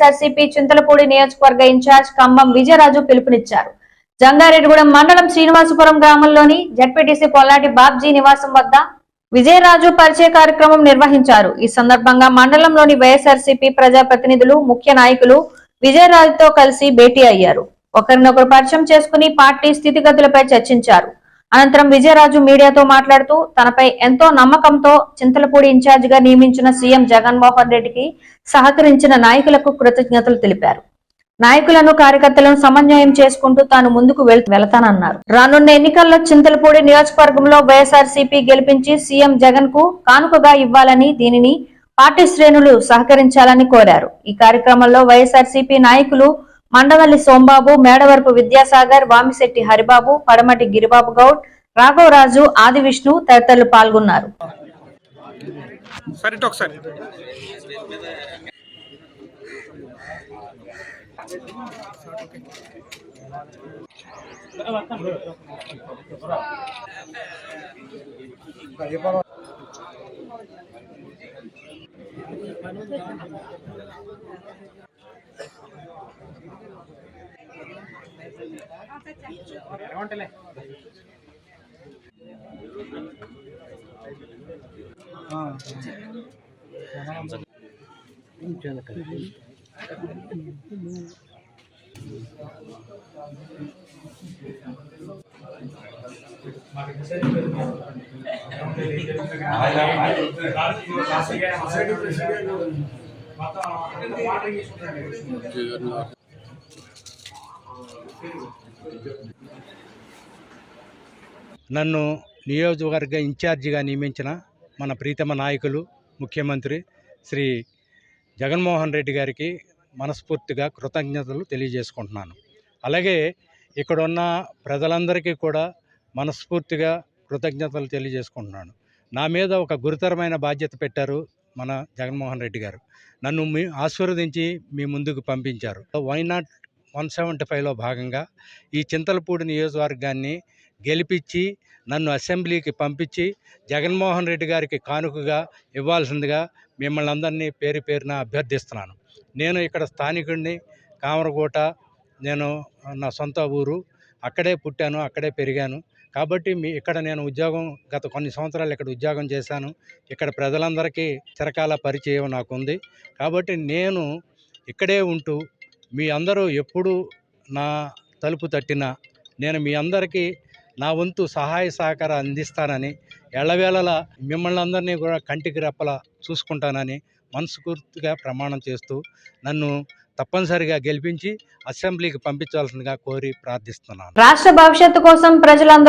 వైఎస్ఆర్సీపీ చింతలపూడి నియోజకవర్గ ఇన్ఛార్జ్ ఖమ్మం విజయరాజు పిలుపునిచ్చారు. జంగారెడ్డిగూడెం మండలం శ్రీనివాసపురం గ్రామంలోని జడ్పీటీసీ పొల్లాటి బాబ్జీ నివాసం వద్ద విజయరాజు పరిచయ కార్యక్రమం నిర్వహించారు. ఈ సందర్భంగా మండలంలోని వైఎస్ఆర్సీపీ ప్రజాప్రతినిధులు ముఖ్య నాయకులు విజయరాజుతో కలిసి భేటీ అయ్యారు. ఒకరినొకరు పరిచయం చేసుకుని పార్టీ స్థితిగతులపై చర్చించారు. అనంతరం విజయరాజు మీడియాతో మాట్లాడుతూ తనపై ఎంతో నమ్మకంతో చింతలపూడి ఇన్ఛార్జిగా నియమించిన సీఎం జగన్మోహన్ రెడ్డికి సహకరించిన నాయకులకు కృతజ్ఞతలు తెలిపారు. నాయకులను కార్యకర్తలను సమన్వయం చేసుకుంటూ తాను ముందుకు వెళతానన్నారు. రానున్న ఎన్నికల్లో చింతలపూడి నియోజకవర్గంలో వైఎస్ఆర్సీపీ గెలిపించి సీఎం జగన్కు కానుకగా ఇవ్వాలని దీనిని పార్టీ శ్రేణులు సహకరించాలని కోరారు. ఈ కార్యక్రమంలో వైఎస్ఆర్సీపీ నాయకులు మండవల్లి సోంబాబు మేడవరపు విద్యాసాగర్ వామిశెట్టి హరిబాబు పడమటి గిరిబాబు గౌడ్ రాఘవరాజు ఆది విష్ణు తదితరులు పాల్గొన్నారు. సరే ఇటు ఒకసారి నన్ను నియోజకవర్గ ఇన్ఛార్జిగా నియమించిన మన ప్రీతమ నాయకులు ముఖ్యమంత్రి శ్రీ జగన్మోహన్ రెడ్డి గారికి మనస్ఫూర్తిగా కృతజ్ఞతలు తెలియజేసుకుంటున్నాను. అలాగే ఇక్కడ ఉన్న ప్రజలందరికీ కూడా మనస్ఫూర్తిగా కృతజ్ఞతలు తెలియజేసుకుంటున్నాను. నా మీద ఒక గురుతరమైన బాధ్యత పెట్టారు మన జగన్మోహన్ రెడ్డి గారు. నన్ను మీ ఆశీర్వదించి మీ ముందుకు పంపించారు. వై నాట్ వన్ సెవెంటీ ఫైవ్లో భాగంగా ఈ చింతలపూడి నియోజకవర్గాన్ని గెలిపించి నన్ను అసెంబ్లీకి పంపించి జగన్మోహన్ రెడ్డి గారికి కానుకగా ఇవ్వాల్సిందిగా మిమ్మల్ని అందరినీ పేరు పేరున అభ్యర్థిస్తున్నాను. నేను ఇక్కడ స్థానికుడిని కామరకోట నేను నా సొంత ఊరు అక్కడే పుట్టాను అక్కడే పెరిగాను. కాబట్టి మీ ఇక్కడ నేను ఉద్యోగం గత కొన్ని సంవత్సరాలు ఇక్కడ ఉద్యోగం చేశాను. ఇక్కడ ప్రజలందరికీ చిరకాల పరిచయం నాకు ఉంది కాబట్టి నేను ఇక్కడే ఉంటూ మీ అందరూ ఎప్పుడు నా తలుపు తట్టినా నేను మీ అందరికీ నా వంతు సహాయ సహకారం అందిస్తానని ఎళ్ళవేళలా మిమ్మల్ని అందరినీ కూడా కంటికి రెప్పలా చూసుకుంటానని మనస్ఫూర్తిగా ప్రమాణం చేస్తూ నన్ను తప్పనిసరిగా గెలిపించి అసెంబ్లీకి పంపించాల్సిందిగా కోరి ప్రార్థిస్తున్నాను. రాష్ట్ర భవిష్యత్తు కోసం ప్రజలందరూ